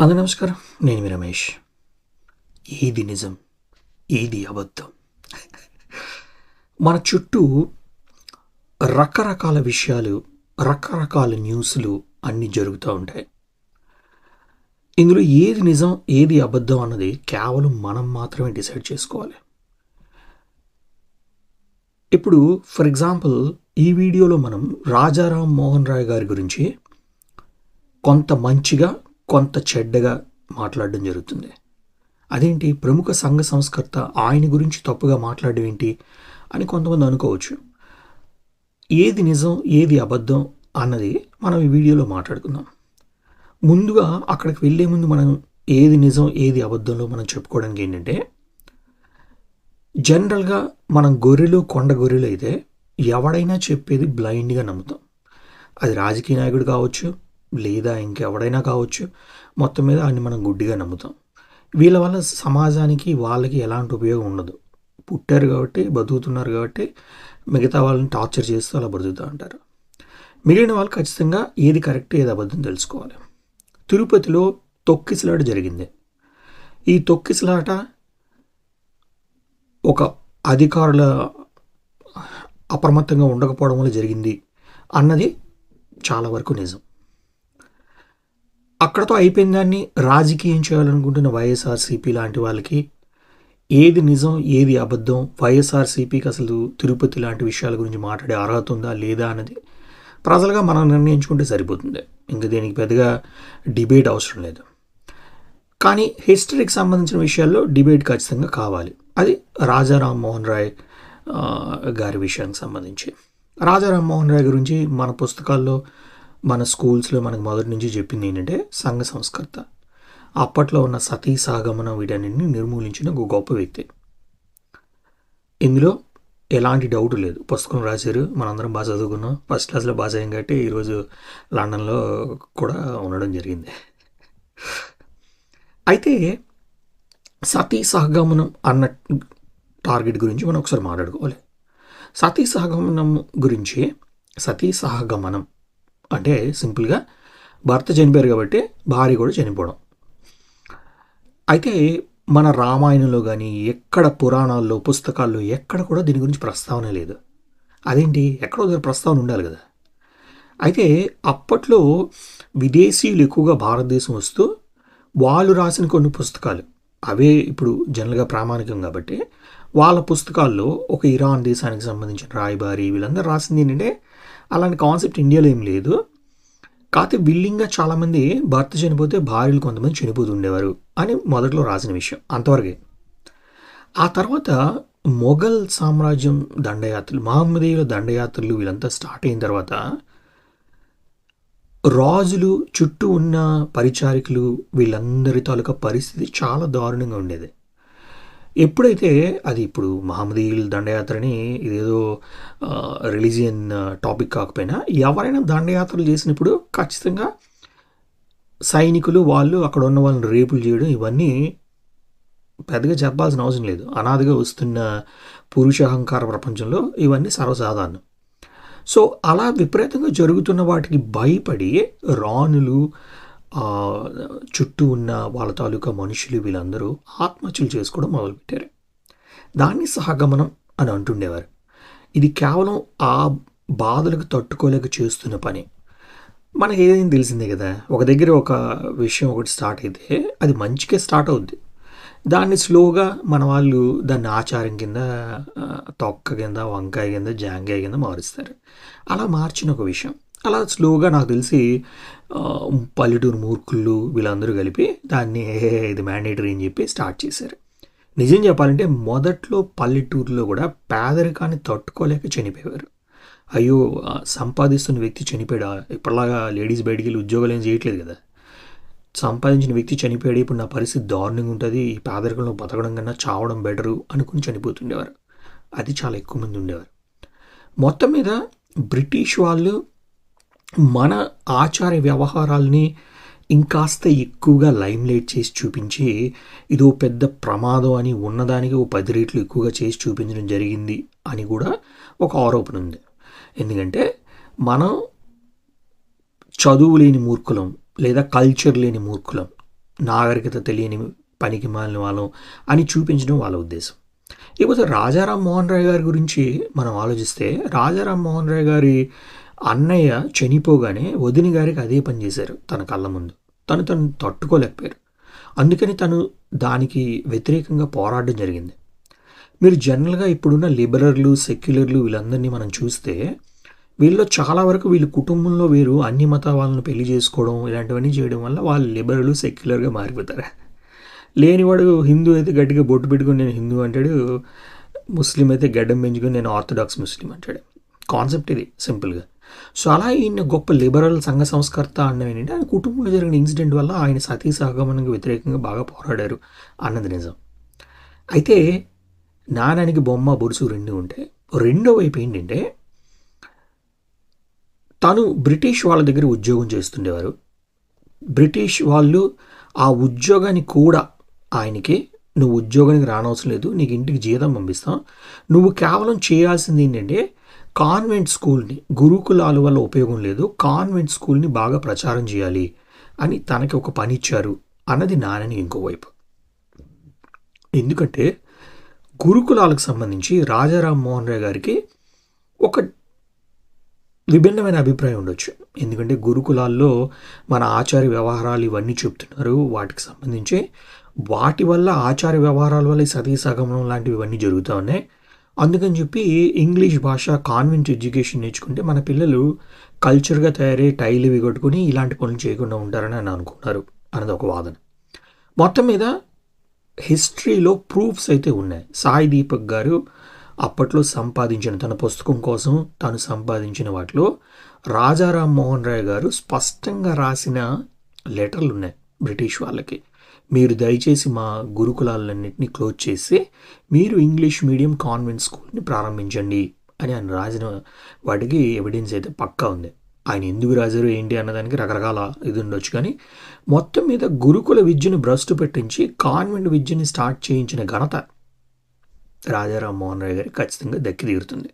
అందరూ నమస్కారం. నేను మీ రమేష్. ఏది నిజం? ఏది అబద్ధం? మన చుట్టూ రకరకాల విషయాలు రకరకాల న్యూస్లు అన్నీ జరుగుతూ ఉంటాయి. ఇందులో ఏది నిజం ఏది అబద్ధం అన్నది కేవలం మనం మాత్రమే డిసైడ్ చేసుకోవాలి. ఇప్పుడు ఫర్ ఎగ్జాంపుల్ ఈ వీడియోలో మనం రాజారాం మోహన్ రాయ్ గారి గురించి కొంత మంచిగా కొంత చెడ్డగా మాట్లాడడం జరుగుతుంది. అదేంటి? ప్రముఖ సంఘ సంస్కర్త ఆయన గురించి తప్పుగా మాట్లాడడం ఏంటి అని కొంతమంది అనుకోవచ్చు. ఏది నిజం ఏది అబద్ధం అన్నది మనం ఈ వీడియోలో మాట్లాడుకుందాం. ముందుగా అక్కడికి వెళ్ళే ముందు మనం ఏది నిజం ఏది అబద్ధంలో మనం చెప్పుకోవడానికి ఏంటంటే జనరల్గా మనం గొర్రెలు కొండ గొర్రెలు అయితే ఎవడైనా చెప్పేది బ్లైండ్గా నమ్ముతాం. అది రాజకీయ నాయకుడు కావచ్చు లేదా ఇంకెవడైనా కావచ్చు మొత్తం మీద ఆయన్ని మనం గుడ్డిగా నమ్ముతాం. వీళ్ళ వల్ల సమాజానికి వాళ్ళకి ఎలాంటి ఉపయోగం ఉండదు. పుట్టారు కాబట్టి బతుకుతున్నారు కాబట్టి మిగతా వాళ్ళని టార్చర్ చేస్తూ అలా బతుకుతూ ఉంటారు. మిగిలిన వాళ్ళు ఖచ్చితంగా ఏది కరెక్ట్ ఏది అబద్ధం తెలుసుకోవాలి. తిరుపతిలో తొక్కిసలాట జరిగింది. ఈ తొక్కిసలాట ఒక అధికారుల అప్రమత్తంగా ఉండకపోవడం వల్ల జరిగింది అన్నది చాలా వరకు నిజం. అక్కడతో అయిపోయిన దాన్ని రాజకీయం చేయాలనుకుంటున్న వైఎస్ఆర్సీపీ లాంటి వాళ్ళకి ఏది నిజం ఏది అబద్ధం వైఎస్ఆర్సీపీకి అసలు తిరుపతి లాంటి విషయాల గురించి మాట్లాడే అర్హత ఉందా లేదా అన్నది ప్రజలుగా మనం నిర్ణయించుకుంటే సరిపోతుంది. ఇంకా దీనికి పెద్దగా డిబేట్ అవసరం లేదు. కానీ హిస్టరీకి సంబంధించిన విషయాల్లో డిబేట్ ఖచ్చితంగా కావాలి. అది రాజా రామ్మోహన్ రాయ్ గారి విషయానికి సంబంధించి. రాజా రామ్మోహన్ రాయ్ గురించి మన పుస్తకాల్లో మన స్కూల్స్లో మనకు మొదటి నుంచి చెప్పింది ఏంటంటే సంఘ సంస్కర్త. అప్పట్లో ఉన్న సతీ సాగమనం వీటన్నిటిని నిర్మూలించిన ఒక గొప్ప వ్యక్తి. ఇందులో ఎలాంటి డౌట్ లేదు. పుస్తకం రాశారు మనందరం బాగా చదువుకున్నాం. ఫస్ట్ క్లాస్లో బాగా చేయం కాబట్టి ఈరోజు లండన్లో కూడా ఉండడం జరిగింది. అయితే సతీ సహగమనం అన్న టార్గెట్ గురించి మనం ఒకసారి మాట్లాడుకోవాలి. సతీ సహగమనం గురించి సతీ సహగమనం అంటే సింపుల్గా భర్త చనిపోయారు కాబట్టి భార్య కూడా చనిపోవడం. అయితే మన రామాయణంలో కానీ ఎక్కడ పురాణాల్లో పుస్తకాల్లో ఎక్కడ కూడా దీని గురించి ప్రస్తావన లేదు. అదేంటి? ఎక్కడో దగ్గర ప్రస్తావన ఉండాలి కదా. అయితే అప్పట్లో విదేశీయులు ఎక్కువగా భారతదేశం వస్తూ వాళ్ళు రాసిన కొన్ని పుస్తకాలు అవే ఇప్పుడు జనరల్గా ప్రామాణికం కాబట్టి వాళ్ళ పుస్తకాల్లో ఒక ఇరాన్ దేశానికి సంబంధించిన రాయబారి వీళ్ళందరూ రాసింది ఏంటంటే అలాంటి కాన్సెప్ట్ ఇండియాలో ఏం లేదు. కాకపోతే విల్లింగ్గా చాలామంది భర్త చనిపోతే భార్యలు కొంతమంది చనిపోతూ ఉండేవారు అని మొదట్లో రాసిన విషయం అంతవరకే. ఆ తర్వాత మొఘల్ సామ్రాజ్యం దండయాత్రలు మహమ్మదీయుల దండయాత్రలు వీళ్ళంతా స్టార్ట్ అయిన తర్వాత రాజులు చుట్టూ ఉన్న పరిచారికులు వీళ్ళందరి తాలూకా పరిస్థితి చాలా దారుణంగా ఉండేది. ఎప్పుడైతే అది ఇప్పుడు మహమ్మదీయుల దండయాత్రని ఇదేదో రిలీజియన్ టాపిక్ కాకపోయినా ఎవరైనా దండయాత్రలు చేసినప్పుడు ఖచ్చితంగా సైనికులు వాళ్ళు అక్కడ ఉన్న వాళ్ళని రేపులు చేయడం ఇవన్నీ పెద్దగా చెప్పాల్సిన అవసరం లేదు. అనాదిగా వస్తున్న పురుషాహంకార ప్రపంచంలో ఇవన్నీ సర్వసాధారణం. సో అలా విపరీతంగా జరుగుతున్న వాటికి భయపడి రాణులు చుట్టూ ఉన్న వాళ్ళ తాలూకా మనుషులు వీళ్ళందరూ ఆత్మహత్యలు చేసుకోవడం మొదలుపెట్టారు. దాన్ని సహగమనం అని అంటుండేవారు. ఇది కేవలం ఆ బాధలకు తట్టుకోలేక చేస్తున్న పని. మనకి ఏదైనా తెలిసిందే కదా ఒక దగ్గర ఒక విషయం ఒకటి స్టార్ట్ అయితే అది మంచిగా స్టార్ట్ అవుద్ది. దాన్ని స్లోగా మన వాళ్ళు దాన్ని ఆచారం కింద తొక్క కింద వంకాయ కింద జాంకాయ కింద మారుస్తారు. అలా మార్చిన ఒక విషయం. అలా స్లోగా నాకు తెలిసి పల్లెటూరు మూర్ఖులు వీళ్ళందరూ కలిపి దాన్ని ఇది మ్యాండేటరీ అని చెప్పి స్టార్ట్ చేశారు. నిజం చెప్పాలంటే మొదట్లో పల్లెటూరులో కూడా పేదరికాన్ని తట్టుకోలేక చనిపోయేవారు. అయ్యో సంపాదిస్తున్న వ్యక్తి చనిపోయాడా? ఇప్పటిలాగా లేడీస్ బయటికి వెళ్ళి ఉద్యోగాలు ఏం చేయట్లేదు కదా. సంపాదించిన వ్యక్తి చనిపోయాడు ఇప్పుడు నా పరిస్థితి దారుణంగా ఉంటుంది ఈ పేదరికంలో బతకడం కన్నా చావడం బెటరు అనుకుని చనిపోతుండేవారు. అది చాలా ఎక్కువ మంది ఉండేవారు. మొత్తం మీద బ్రిటిష్ వాళ్ళు మన ఆచార వ్యవహారాల్ని ఇంకాస్త ఎక్కువగా లైమ్లైట్ చేసి చూపించి ఇదో పెద్ద ప్రమాదం అని ఉన్నదానికి ఓ పది రేట్లు ఎక్కువగా చేసి చూపించడం జరిగింది అని కూడా ఒక ఆరోపణ ఉంది. ఎందుకంటే మనం చదువు లేని మూర్ఖులం లేదా కల్చర్ లేని మూర్ఖులం నాగరికత తెలియని పనికి మాలిన వాళ్ళం అని చూపించడం వాళ్ళ ఉద్దేశం. ఇకపోతే రాజారాం మోహన్ రాయ్ గారి గురించి మనం ఆలోచిస్తే రాజారాం మోహన్ రాయ్ గారి అన్నయ్య చనిపోగానే వదిన గారికి అదే పని చేశారు తన కళ్ళ ముందు. తను తను తట్టుకోలేకపోయారు. అందుకని తను దానికి వ్యతిరేకంగా పోరాడడం జరిగింది. మీరు జనరల్గా ఇప్పుడున్న లిబరర్లు సెక్యులర్లు వీళ్ళందరినీ మనం చూస్తే వీళ్ళు చాలా వరకు వీళ్ళ కుటుంబంలో వీరు అన్ని మత వాళ్ళని పెళ్ళి చేసుకోవడం ఇలాంటివన్నీ చేయడం వల్ల వాళ్ళు లిబరల్ సెక్యులర్గా మారిపోతారు. లేనివాడు హిందూ అయితే గట్టిగా బొట్టు పెట్టుకుని నేను హిందూ అంటాడు ముస్లిం అయితే గడ్డం పెంచుకొని నేను ఆర్థడాక్స్ ముస్లిం అంటాడు. కాన్సెప్ట్ ఇది సింపుల్గా. సో అలా ఈయన గొప్ప లిబరల్ సంఘ సంస్కర్త అన్నది ఏంటంటే ఆయన కుటుంబంలో జరిగిన ఇన్సిడెంట్ వల్ల ఆయన సతీ సహగమనంగా వ్యతిరేకంగా బాగా పోరాడారు అన్నది నిజం. అయితే నాణానికి బొమ్మ బొరుసు రెండు ఉంటే రెండో వైపు ఏంటంటే తను బ్రిటిష్ వాళ్ళ దగ్గర ఉద్యోగం చేస్తుండేవారు. బ్రిటిష్ వాళ్ళు ఆ ఉద్యోగాన్ని కూడా ఆయనకి నువ్వు ఉద్యోగానికి రానవసరం లేదు నీకు ఇంటికి జీతం పంపిస్తాం. నువ్వు కేవలం చేయాల్సింది ఏంటంటే కాన్వెంట్ స్కూల్ని గురుకులాల వల్ల ఉపయోగం లేదు కాన్వెంట్ స్కూల్ని బాగా ప్రచారం చేయాలి అని తనకి ఒక పని ఇచ్చారు అన్నది నానని ఇంకోవైపు. ఎందుకంటే గురుకులాలకు సంబంధించి రాజారాం మోహన్ రాయ్ గారికి ఒక విభిన్నమైన అభిప్రాయం ఉండొచ్చు. ఎందుకంటే గురుకులాల్లో మన ఆచార వ్యవహారాలు ఇవన్నీ చెప్తున్నారు. వాటికి సంబంధించి వాటి వల్ల ఆచార వ్యవహారాల వల్ల ఈ సతీ సగమనం లాంటివి ఇవన్నీ జరుగుతూ ఉన్నాయి. అందుకని చెప్పి ఇంగ్లీష్ భాష కాన్వెంట్ ఎడ్యుకేషన్ నేర్చుకుంటే మన పిల్లలు కల్చర్గా తయారై టైల్ ఇవి కొట్టుకుని ఇలాంటి పనులు చేయకుండా ఉంటారని అని అనుకున్నారు అన్నది ఒక వాదన. మొత్తం మీద హిస్టరీలో ప్రూఫ్స్ అయితే ఉన్నాయి. సాయి దీపక్ గారు అప్పట్లో సంపాదించిన తన పుస్తకం కోసం తాను సంపాదించిన వాటిలో రాజారాం మోహన్ రాయ్ గారు స్పష్టంగా రాసిన లెటర్లు ఉన్నాయి బ్రిటిష్ వాళ్ళకి. మీరు దయచేసి మా గురుకులాలన్నింటినీ క్లోజ్ చేసి మీరు ఇంగ్లీష్ మీడియం కాన్వెంట్ స్కూల్ని ప్రారంభించండి అని ఆయన రాసిన వాటికి ఎవిడెన్స్ అయితే పక్కా ఉంది. ఆయన ఎందుకు రాజారు ఏంటి అన్నదానికి రకరకాల ఇది ఉండొచ్చు కానీ మొత్తం మీద గురుకుల విద్యను భ్రష్టు పెట్టించి కాన్వెంట్ విద్యని స్టార్ట్ చేయించిన ఘనత రాజారాం మోహన్ రాయ్ గారికి ఖచ్చితంగా దక్కి తీరుతుంది.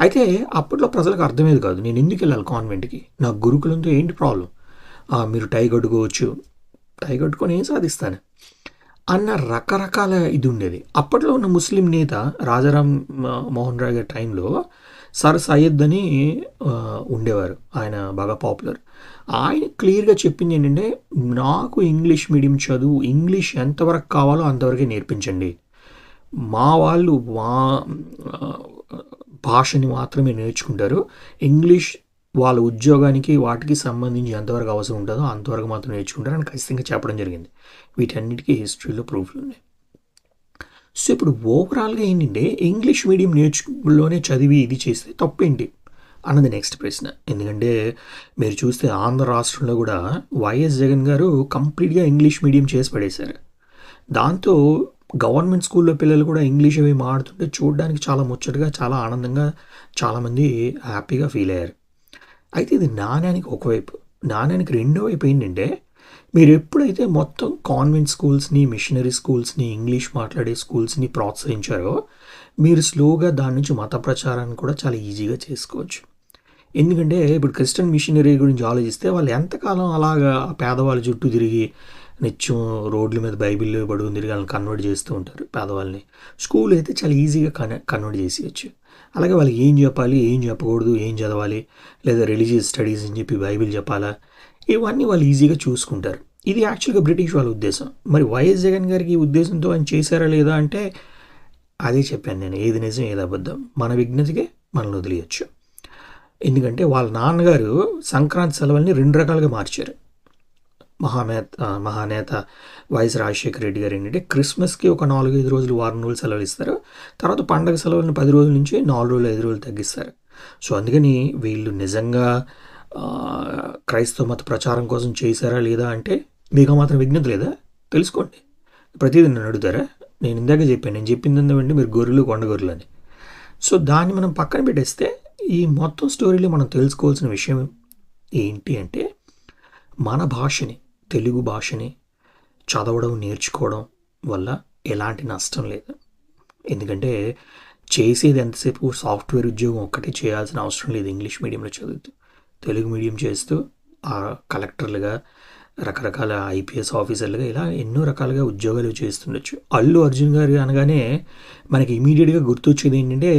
అయితే అప్పట్లో ప్రజలకు అర్థమేది కాదు నేను ఎందుకు వెళ్ళాలి కాన్వెంట్కి? నా గురుకులంతో ఏంటి ప్రాబ్లం? మీరు టై కట్టుకోవచ్చు టై కట్టుకొని ఏం సాధిస్తాను? అన్న రకరకాల ఇది ఉండేది అప్పట్లో ఉన్న ముస్లిం నేత రాజారాం మోహన్ రాయ్ గారి టైంలో సర్ సయ్యద్ అని ఉండేవారు. ఆయన బాగా పాపులర్. ఆయన క్లియర్గా చెప్పింది ఏంటంటే నాకు ఇంగ్లీష్ మీడియం చదువు ఇంగ్లీష్ ఎంతవరకు కావాలో అంతవరకే నేర్పించండి. మా వాళ్ళు మా భాషని మాత్రమే నేర్చుకుంటారు. ఇంగ్లీష్ వాళ్ళ ఉద్యోగానికి వాటికి సంబంధించి ఎంతవరకు అవసరం ఉంటుందో అంతవరకు మాత్రం నేర్చుకుంటారు అని ఖచ్చితంగా చెప్పడం జరిగింది. వీటన్నిటికీ హిస్టరీలో ప్రూఫ్లు ఉన్నాయి. సో ఇప్పుడు ఓవరాల్గా ఏంటంటే ఇంగ్లీష్ మీడియం నేర్చులోనే చదివి ఇది చేస్తే తప్పేంటి? అన్నది నెక్స్ట్ ప్రశ్న. ఎందుకంటే మీరు చూస్తే ఆంధ్ర రాష్ట్రంలో కూడా వైఎస్ జగన్ గారు కంప్లీట్గా ఇంగ్లీష్ మీడియం చేసి పడేశారు. దాంతో గవర్నమెంట్ స్కూల్లో పిల్లలు కూడా ఇంగ్లీష్ అవి మాడుతుంటే చూడడానికి చాలా ముచ్చటగా చాలా ఆనందంగా చాలామంది హ్యాపీగా ఫీల్ అయ్యారు. అయితే ఇది నాణ్యానికి ఒకవైపు నాణ్యానికి రెండో వైపు ఏంటంటే మీరు ఎప్పుడైతే మొత్తం కాన్వెంట్ స్కూల్స్ని మిషనరీ స్కూల్స్ని ఇంగ్లీష్ మాట్లాడే స్కూల్స్ని ప్రోత్సహించారో మీరు స్లోగా దాని నుంచి మత ప్రచారాన్ని కూడా చాలా ఈజీగా చేసుకోవచ్చు. ఎందుకంటే ఇప్పుడు క్రిస్టియన్ మిషనరీ గురించి ఆలోచిస్తే వాళ్ళు ఎంతకాలం అలాగా పేదవాళ్ళ చుట్టూ తిరిగి నిత్యం రోడ్ల మీద బైబిల్లో పడుకుని తిరిగి వాళ్ళని కన్వర్ట్ చేస్తూ ఉంటారు పేదవాళ్ళని. స్కూల్ అయితే చాలా ఈజీగా కన్ కన్వర్ట్ చేసేయచ్చు. అలాగే వాళ్ళకి ఏం చెప్పాలి ఏం చెప్పకూడదు ఏం చదవాలి లేదా రిలీజియస్ స్టడీస్ అని చెప్పి బైబిల్ చెప్పాలా? ఇవన్నీ వాళ్ళు ఈజీగా చూసుకుంటారు. ఇది యాక్చువల్గా బ్రిటిష్ వాళ్ళ ఉద్దేశం. మరి వైఎస్ జగన్ గారికి ఈ ఉద్దేశంతో ఆయన చేశారా లేదా అంటే అదే చెప్పాను నేను ఏది నిజం ఏది అబద్ధం. మన విజ్ఞతకే మనల్ని వదిలేయచ్చు. ఎందుకంటే వాళ్ళ నాన్నగారు సంక్రాంతి సెలవుల్ని రెండు రకాలుగా మార్చారు. మహానేత మహానేత వైఎస్ రాజశేఖర రెడ్డి గారు ఏంటంటే క్రిస్మస్కి ఒక నాలుగు ఐదు రోజులు వారం రోజులు సెలవులు ఇస్తారు. తర్వాత పండగ సెలవులను పది రోజుల నుంచి నాలుగు రోజులు ఐదు రోజులు తగ్గిస్తారు. సో అందుకని వీళ్ళు నిజంగా క్రైస్తవ మత ప్రచారం కోసం చేశారా లేదా అంటే మీకు మాత్రం విజ్ఞత లేదా? తెలుసుకోండి. ప్రతిదీ నన్ను అడుగుతారా? నేను ఇందాక చెప్పాను నేను చెప్పింది ఏంటంటే మీరు గొర్రెలు కొండ గొర్రెలు అని. సో దాన్ని మనం పక్కన పెట్టేస్తే ఈ మొత్తం స్టోరీలో మనం తెలుసుకోవాల్సిన విషయం ఏంటి అంటే మన భాషని తెలుగు భాషని చదవడం నేర్చుకోవడం వల్ల ఎలాంటి నష్టం లేదు. ఎందుకంటే చేసేది ఎంతసేపు? సాఫ్ట్వేర్ ఉద్యోగం ఒక్కటే చేయాల్సిన అవసరం లేదు. ఇంగ్లీష్ మీడియంలో చదువుతూ తెలుగు మీడియం చేస్తూ కలెక్టర్లుగా రకరకాల ఐపీఎస్ ఆఫీసర్లుగా ఇలా ఎన్నో రకాలుగా ఉద్యోగాలు చేస్తుండొచ్చు. అల్లు అర్జున్ గారు అనగానే మనకి ఇమీడియట్గా గుర్తొచ్చేది ఏంటంటే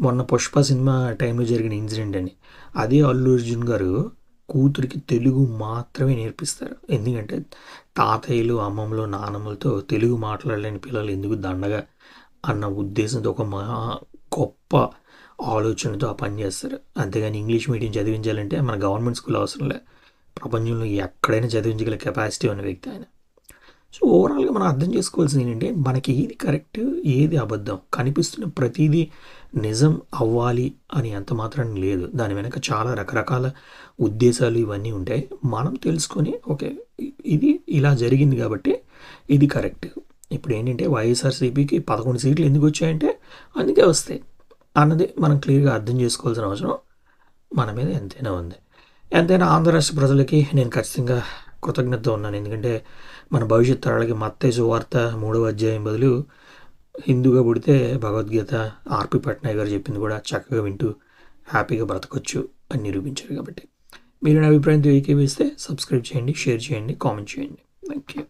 మొన్న పుష్ప సినిమా టైంలో జరిగిన ఇన్సిడెంట్ అని అదే అల్లు అర్జున్ గారు కూతురికి తెలుగు మాత్రమే నేర్పిస్తారు. ఎందుకంటే తాతయ్యలు అమ్మమ్మలు నానమ్మలతో తెలుగు మాట్లాడలేని పిల్లలు ఎందుకు దండగా అన్న ఉద్దేశంతో ఒక మహా గొప్ప ఆలోచనతో ఆ పని చేస్తారు. అంతేగాని ఇంగ్లీష్ మీడియం చదివించాలంటే మన గవర్నమెంట్ స్కూల్ అవసరం లే. ప్రపంచంలో ఎక్కడైనా చదివించగల కెపాసిటీ ఉన్న వ్యక్తి ఆయన. సో ఓవరాల్గా మనం అర్థం చేసుకోవాల్సింది ఏంటంటే మనకి ఏది కరెక్ట్ ఏది అబద్ధం కనిపిస్తున్న ప్రతిదీ నిజం అవ్వాలి అని అంత మాత్రం లేదు. దాని వెనక చాలా రకరకాల ఉద్దేశాలు ఇవన్నీ ఉంటాయి. మనం తెలుసుకొని ఓకే ఇది ఇలా జరిగింది కాబట్టి ఇది కరెక్ట్ ఇప్పుడు ఏంటంటే వైఎస్ఆర్సీపీకి పదకొండు సీట్లు ఎందుకు వచ్చాయంటే అందుకే వస్తాయి. అన్నది మనం క్లియర్గా అర్థం చేసుకోవాల్సిన అవసరం మన మీద ఎంతైనా ఉంది. ఎంతైనా ఆంధ్ర రాష్ట్ర ప్రజలకి నేను ఖచ్చితంగా కృతజ్ఞత ఉన్నాను. ఎందుకంటే మన భవిష్యత్ తరాలకి మత్తేసు వార్త మూడవ అధ్యాయం బదులు హిందూగా పుడితే భగవద్గీత ఆర్పి పట్నాయ్ గారు చెప్పింది కూడా చక్కగా వింటూ హ్యాపీగా బ్రతకొచ్చు అని నిరూపించారు కాబట్టి. మీరు నా అభిప్రాయంతో ఏకీవిస్తే సబ్స్క్రైబ్ చేయండి షేర్ చేయండి కామెంట్ చేయండి. Thank you